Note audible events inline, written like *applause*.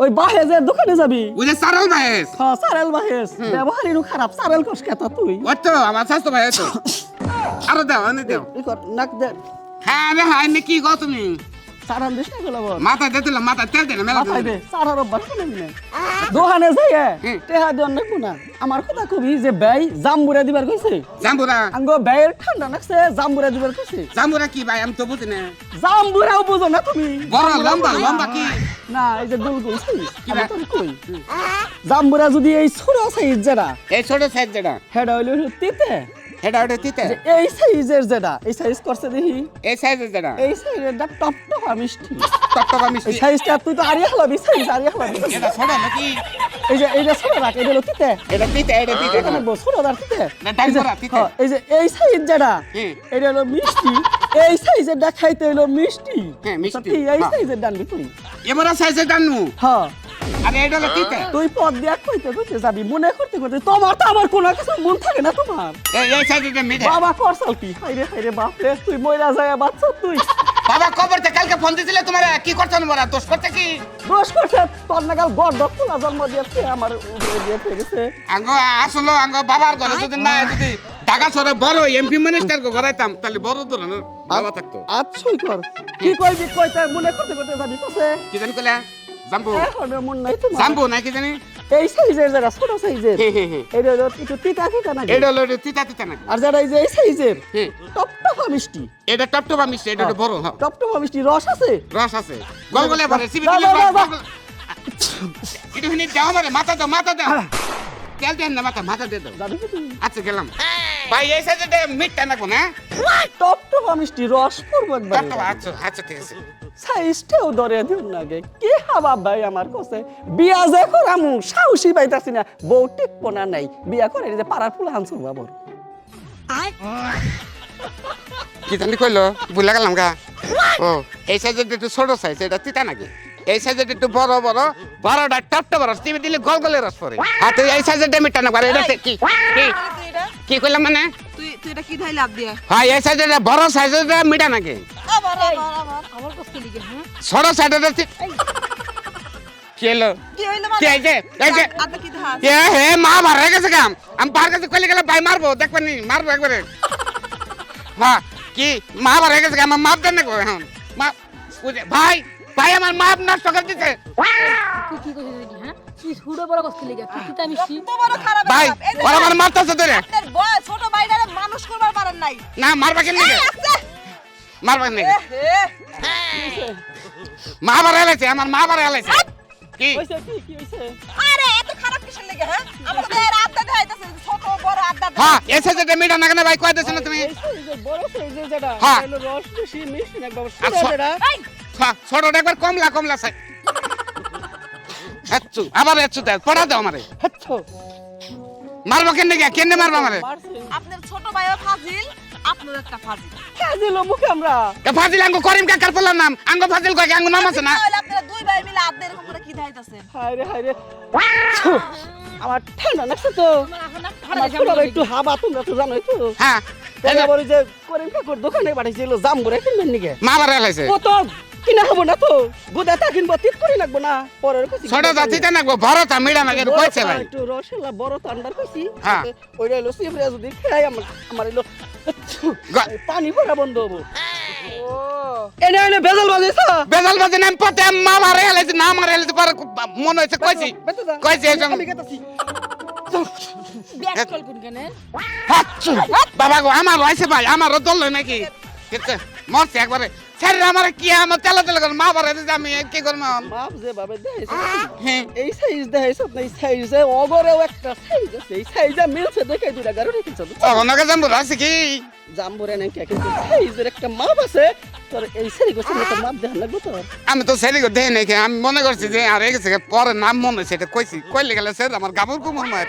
ওই বাহেজের দোকানে যাবি? ওই যে সারাল বাহেজ। হ্যাঁ সারেল বাহেজ। ব্যবহারই নু খারাপ সারেল কস কেতা তুই? ও তো আমার স্বাস্থ্য ভাই তো *laughs* আরে দাও আনে দাও। নাক দে। হ্যাঁ রে হ্যাঁ কি গো তুমি? সারান দিস না গেলা বল মাথা দিতে মাথা তেল দেন মেলা মাথায় দে। সারার অভ্যাস করে নিলে দোকানে যাই টেহা দিন নাকবো না। আমার কথা কবি যে ব্যয় জাম্বুরা দিবার কইছে? জাম্বুরা? আঙ্গো ব্যয়ের ঠান্ডা লাগছে জাম্বুরা দিবার কইছে। জাম্বুরা কি ভাই আমি তো বুঝি না। জাম্বুরাও বুঝো না তুমি। বড় লম্বা না। লম্বা কি? না এই যে দুল গুল সাইজ কি আমি রে? কই? জাম্বুরা যদি এই ছোট সাইজ যেটা এই ছোট সাইজ যেটা। হেডা হইল তিতে। এটা ওটা তিতে? যে এই সাইজের যেটা এই সাইজ করছে দেখি। এই সাইজের যেটা? এই সাইজের টপ টপ মিষ্টি। টপটপা এই মিষ্টি। সাইজটা তুই তো আরিয়া হলাবি সাইজ আরিয়া হলাবি এটা ছোট নাকি? এই যে এইটা ছোট রাখ এটা হলো তিতে। এটা তিতে এটা তিতে। এখানে বস ছোট রাখ তিতে। না, যে- করা, তিতে। হ্যাঁ, এই যে এই সাইজ যেটা। এটা হলো মিষ্টি। এই সাইজের দেখাইতে হলো মিষ্টি। হ্যাঁ, মিষ্টি। তুই এই। সাইজের ডানবি তুই এবার সাইজের টানু হ্যাঁ। আরে এটা হলো তুই পদ দিয়া কইতে কইতে যাবি। মনে করতে করতে তোমার তো আমার কোনো কিছু মন থাকে না তোমার। এই এই সাইজের মিঠে। বাবা করছাল কি? হাইরে হাইরে বাপ রে তুই মইরা যায় বাচ্চা তুই। বাবা কবর থেকে কালকে ফোন দিছিলে তোমার কি করছেন বলা দোষ করতে কি? দোষ করছে তোর নাগাল গর্দ তোলা জন্ম দিয়েছে আমার উপরে দিয়ে ফেলেছে আঙ্গ আসলো আঙ্গ বাবার ঘরে যদি না যদি ঢাকা শহরে বড় এমপি মিনিস্টার ঘরাইতাম তাহলে বড় ধরনের বাবা থাকতো। আচ্ছই কর। কি কইবি কইতে মনে করতে করতে যাবি কসে? কি জানি কইলা? জাম্বু। এখন মন নাই তোমার জাম্বু না কি জানি এই সাইজের যারা ছোট সাইজের। এটা হলো একটু তিতা তিতা না এটা হলো তিতা তিতা নাকি? আর যারা এই যে এই সাইজের। টপটপা মিষ্টি। এটা টপটপা মিষ্টি এটা একটু বড় হ্যাঁ টপটপা মিষ্টি রস আছে? রস আছে। গলগলে ভরে সিবি দিলে। এটা হিনি দাও মানে মাথা দাও মাথা দাও। তেল দেন না মাথা মাথা দিয়ে দাও। আচ্ছা গেলাম। ভাই এই সাইজে মিটটা নাকবো না টপটপা মিষ্টি রস পূর্ব আচ্ছা আচ্ছা ঠিক আছে। সাইজটাও ধরে দিন লাগে কি হাবা ভাই আমার কাছে বিয়া যে করামু সাহসী পাইতাছি না। বউ টিকবো না নাই। বিয়া করে এই যে পাড়ার ফুল হানসুর বাবর। কি জানি কইলো? ভুলে গেলাম গা। ও এই সাইজের একটু ছোট সাইজ এটা তিতা নাকি? এই সাইজের একটু বড় বড় বড়টা টপটা বড় টিভি দিলে গল গলে রস পড়ে। আর তুই এই সাইজের ডেমিটটা না পারে এটা কি? কি? কি কইলাম মানে? তুই তুই এটা কি ধাই লাভ দিয়া? হ্যাঁ এই সাইজের বড় সাইজের মিটা নাকি? আমার। কষ্ট লিগে হ্যাঁ? ছোট সাইজের কি এলো কি হইল কি এই যে এই যে আদা কি ধার এ হে মা হয়ে গেছে কাম আমি পার কাছে কইলে গেলে ভাই মারবো দেখবেন মারবো একবারে। হ্যাঁ কি মা ভার গেছে কাম মাপ দেন না এখন। মাপ ভাই ভাই আমার মাপ নষ্ট করে কি হ্যাঁ? তুই হুড়ো বড় কষ্ট লেগে তুই কিতা তো বড় খারাপ ভাই ব্যাপার। এই যে ওরা আমার মারতেছে ধরে। আপনার বয় ছোট ভাইটারে মানুষ করবার পারেন নাই। না মারবা কেন নাকি? আছে মারবা কেন নাকি এ মা ভার হেলাইছে আমার মা ভার হেলাইছে কি আরে এত খারাপ কিসের লেগে হ্যাঁ? এর আড্ডা দেখাইতেছে ছোট বড় আড্ডা হ্যাঁ এসে যেটা মিটা না কেন ভাই কয় দিছ না তুমি? বড় সাইজের যেটা হ্যাঁ। রস বেশি মিষ্টি না বাবা হ্যাঁ, ছোটটা একবার কমলা কমলা চাই হেচ্ছু আবার হেচ্ছু দেয় পড়া দাও আমারে। হাচ্ছো। মারবো কেন কেন মারবো আমারে? আপনার ছোট ভাইও ফাজিল আপনার একটা ফাজিল। কাজিল মুখে আমরা? এ ফাজিল আঙ্গো করিম কাকার পোলার নাম? আঙ্গো ফাজিল কয় আঙ্গো নাম আছে না? আপনারা দুই ভাই মিলে আড্ডা এরকম করে কি ধাইতাছেন? হায় রে হায় রে আমার ঠান্ডা লাগছে তো। আমার একটু হাবা তোমরা তো জানোই তো। হ্যাঁ। এই যে তাহলে বলি যে করিম কাকুর দোকানে পাঠিয়েছিল জাম করে কিনবেন নিকে? মা কিনা হব না তো? বুদা তা কিনবো তিত করে লাগবো না। পরের কইছি ছোট জাতিতে নাকবো ভরতা মিডা নাকি বড় কইছে তা ভাই। একটু রসেলা বড় তান্ডার কইছি। হ্যাঁ। ওইটা হলো সিমরে যদি খাই আমার আমার গ- পানি ভরা বন্ধ হব। ও। এনে এনে বেজাল বাজেছ বেজাল বাজে নাম পতে মা বারে হেলাইছে না মারে হেলাইছে পরে মনে হয়েছে কইছি। কইছি। বাবা গো আমার ভাই আমারও দল নাকি? কিন্তু মরছে একবারে। স্যার আমার কি আমার তেলা তেলা করে মা দিছে আমি কি করব? মাপ যে বাবে দেখাইছ হ্যাঁ। এই সাইজ দেখাইছ না এই সাইজে অগরেও একটা সাইজ আছে এই সাইজে মিলছে দেখাই দুটা গাড়ি রেখেছ জানব আছে কি? জাম্বুরে নাকি কিন্তু সাইজের একটা মাপ আছে। তোর এই সারি গোছের মতো মাপ দেখান লাগবে তোর আমি তো সেরি দেই নাকি আমি মনে করছি যে আর গেছে পরে নাম মনে এটা কইছি। কইলে গেলে স্যার আমার গাবুর কুমুর মার